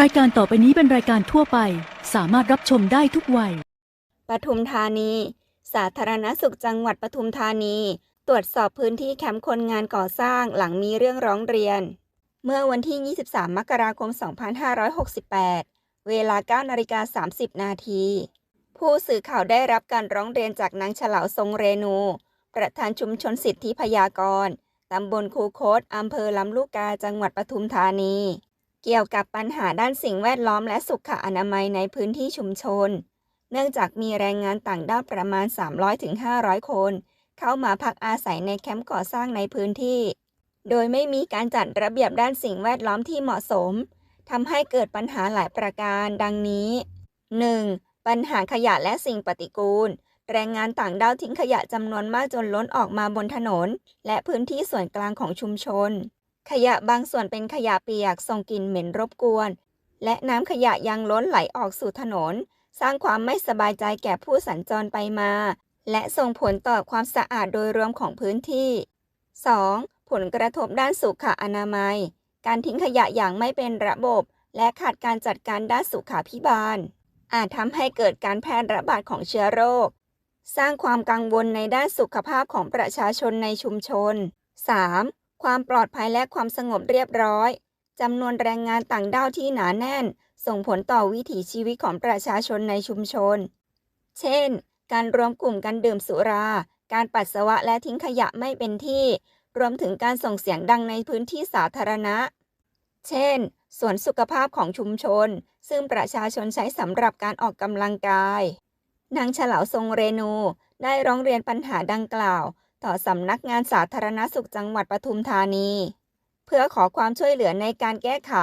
รายการต่อไปนี้เป็นรายการทั่วไป สามารถรับชมได้ทุกวัย ปทุมธานี สาธารณสุขจังหวัดปทุมธานี ตรวจสอบพื้นที่แคมป์คนงานก่อสร้างหลังมีเรื่องร้องเรียน เมื่อวันที่ 23 มกราคม 2568 เวลา 9 นาฬิกา 30 นาที ผู้สื่อข่าวได้รับการร้องเรียนจากนางเฉลาทรงเรนู ประธานชุมชนสิทธิพยากรณ์ตำบลคูโคตอำเภอลำลูกกาจังหวัดปทุมธานี เกี่ยวกับปัญหาด้านสิ่งแวดล้อมและสุขอนามัยในพื้นที่ชุมชน เนื่องจากมีแรงงานต่างด้าวประมาณ 300-500 คน เข้ามาพักอาศัยในแคมป์ก่อสร้างในพื้นที่ โดยไม่มีการจัดระเบียบด้านสิ่งแวดล้อมที่เหมาะสมทำให้เกิดปัญหาหลายประการดังนี้ 1. ปัญหาขยะและสิ่งปฏิกูล แรงงานต่างด้าวทิ้งขยะจำนวนมากจนล้นออกมาบนถนน และพื้นที่ส่วนกลางของชุมชน ขยะบางส่วนเป็นขยะเปียกส่งกลิ่นเหม็นรบกวน และน้ำขยะยังล้นไหลออกสู่ถนน สร้างความไม่สบายใจแก่ผู้สัญจรไปมา และส่งผลต่อความสะอาดโดยรวมของพื้นที่ 2. ผลกระทบด้านสุขอนามัย การทิ้งขยะอย่างไม่เป็นระบบ และขาดการจัดการด้านสุขาพิบาล อาจทำให้เกิดการแพร่ระบาดของเชื้อโรค สร้างความกังวลในด้านสุขภาพของประชาชนในชุมชน 3. ความปลอดภัยและความสงบเรียบร้อยจำนวนแรงงานต่างด้าวที่หนาแน่น ส่งผลต่อวิถีชีวิตของประชาชนในชุมชน เช่น การรวมกลุ่มกันดื่มสุรา การปัสสาวะและทิ้งขยะไม่เป็นที่ รวมถึงการส่งเสียงดังในพื้นที่สาธารณะ เช่น สวนสุขภาพของชุมชน ซึ่งประชาชนใช้สำหรับการออกกำลังกาย นางเฉลาวทรงเรนู ได้ร้องเรียนปัญหาดังกล่าว ต่อสำนักงานสาธารณสุขจังหวัดปทุมธานี เพื่อขอความช่วยเหลือในการแก้ไข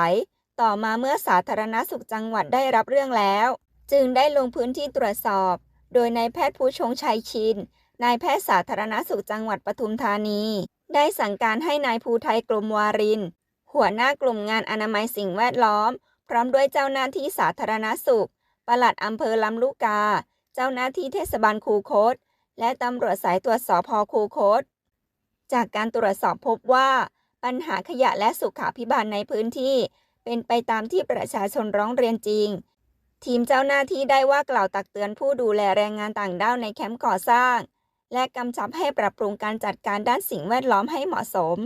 ต่อมาเมื่อสาธารณสุขจังหวัดได้รับเรื่องแล้ว จึงได้ลงพื้นที่ตรวจสอบ โดยนายแพทย์ผู้ชงชัยชินนายแพทย์สาธารณสุขจังหวัดปทุมธานี ได้สั่งการให้นายภูไทยกลมวาริน หัวหน้ากลุ่มงานอนามัยสิ่งแวดล้อม พร้อมด้วยเจ้าหน้าที่สาธารณสุขปลัดอำเภอลำลูกกา เจ้าหน้าที่เทศบาลคูโคต และตำรวจสายตรวจสอบพคูโคต จากการตรวจสอบพบว่าปัญหาขยะและสุขาพิบาลในพื้นที่ เป็นไปตามที่ประชาชนร้องเรียนจริง ทีมเจ้าหน้าที่ได้ว่ากล่าวตักเตือนผู้ดูแลแรงงานต่างด้าวในแคมป์ก่อสร้าง และกำชับให้ปรับปรุงการจัดการด้านสิ่งแวดล้อมให้เหมาะสม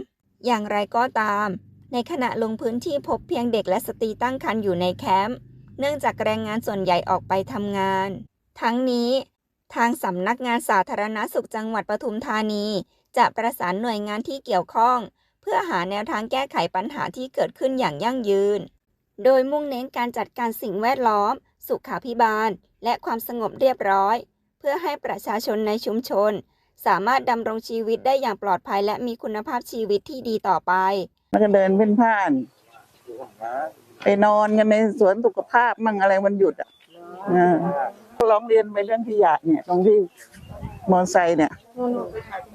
อย่างไรก็ตาม ในขณะลงพื้นที่พบเพียงเด็กและสตรีตั้งครรภ์อยู่ในแคมป์เนื่องจากแรงงานส่วนใหญ่ออกไปทำงาน ทั้งนี้ ทางสำนักงานสาธารณสุขจังหวัดปทุมธานี จะประสานหน่วยงานที่เกี่ยวข้อง เพื่อหาแนวทางแก้ไขปัญหาที่เกิดขึ้นอย่างยั่งยืน โดยมุ่งเน้นการจัดการสิ่งแวดล้อม สุขาพิบาล และความสงบเรียบร้อย เพื่อให้ประชาชนในชุมชน สามารถดำรงชีวิตได้อย่างปลอดภัยและมีคุณภาพชีวิตที่ดีต่อไปมันก็เดินเพ่นพ่านไปนอนกันในสวนสุขภาพมั่งอะไรมันหยุดอะ ร้องเรียนไปเรื่องขยะเนี่ยตรงที่มอเตอร์ไซค์เนี่ย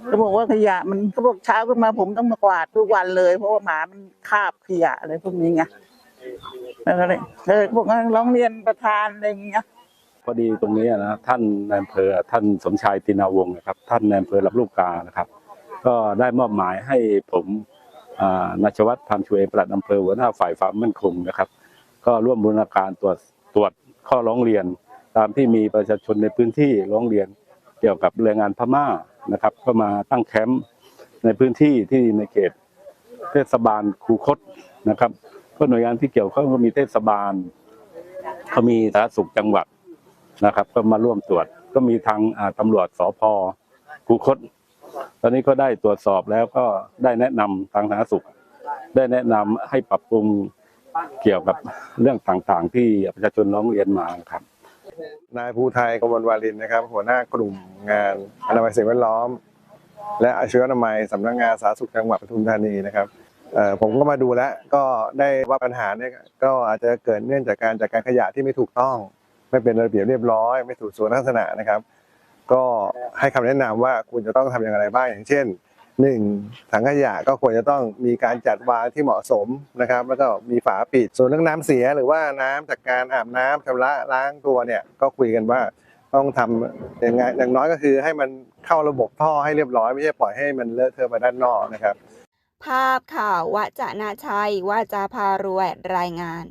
เขาบอกว่าขยะมันเขาบอกเช้าขึ้นมาผมต้องมากวาดทุกวันเลย เพราะว่าหมามันคาบขยะอะไรพวกนี้ไงแล้วก็เลยเลยบอกว่าร้องเรียนประธานอะไรอย่างเงี้ยพอดีตรงนี้นะท่านนายอำเภอท่านสมชายตินาวงศ์นะครับ ท่านนายอำเภอลำลูกกานะครับ ก็ได้มอบหมายให้ผมอ่านัชวัฒน์พันธ์ชูเอปลัดอำเภอหัวหน้าฝ่ายความมั่นคงนะครับ ก็ร่วมบูรณาการตรวจตรวจข้อร้องเรียน ตามที่มีประชาชนในพื้นที่ร้องเรียนเกี่ยวกับแรงงานพม่านะครับ ก็มาตั้งแคมป์ในพื้นที่ที่ในเขตเทศบาลคูคตนะครับ ก็หน่วยงานที่เกี่ยวข้องก็มีเทศบาลเขามีสาธารณสุขจังหวัดนะครับ ก็มาร่วมตรวจก็มีทางอ่าตำรวจสพคูคต ตอนนี้ก็ได้ตรวจสอบแล้วก็ได้แนะนำทางสาธารณสุข ได้แนะนำให้ปรับปรุงเกี่ยวกับเรื่องต่างๆ ที่ประชาชนร้องเรียนมาครับ นายภูไทยกมลวารินนะครับ หัวหน้ากลุ่มงานอนามัยสิ่งแวดล้อม และอาชีวอนามัยสำนักงานสาธารณสุขจังหวัดปทุมธานีนะครับผมก็มาดูแล้วก็ได้ว่าปัญหาเนี่ยก็อาจจะเกิดเนื่องจากการจัดการขยะที่ไม่ถูกต้อง ไม่เป็นระเบียบเรียบร้อย ไม่ถูกสุขลักษณะนะครับ ก็ให้คำแนะนำว่าคุณจะต้องทำอย่างไรบ้างอย่างเช่น หนึ่งถังขยะก็ควรจะต้องมีการจัดวางที่เหมาะสมนะครับ แล้วก็มีฝาปิด ส่วนเรื่องน้ำเสียหรือว่าน้ำจากการอาบน้ำชำระล้างตัวเนี่ยก็คุยกันว่าต้องทำอย่างไงอย่างน้อยก็คือให้มันเข้าระบบท่อให้เรียบร้อยไม่ใช่ปล่อยให้มันเลอะเทอะไปด้านนอกนะครับ ภาพข่าววจนาชัยวาจาพารวยรายงาน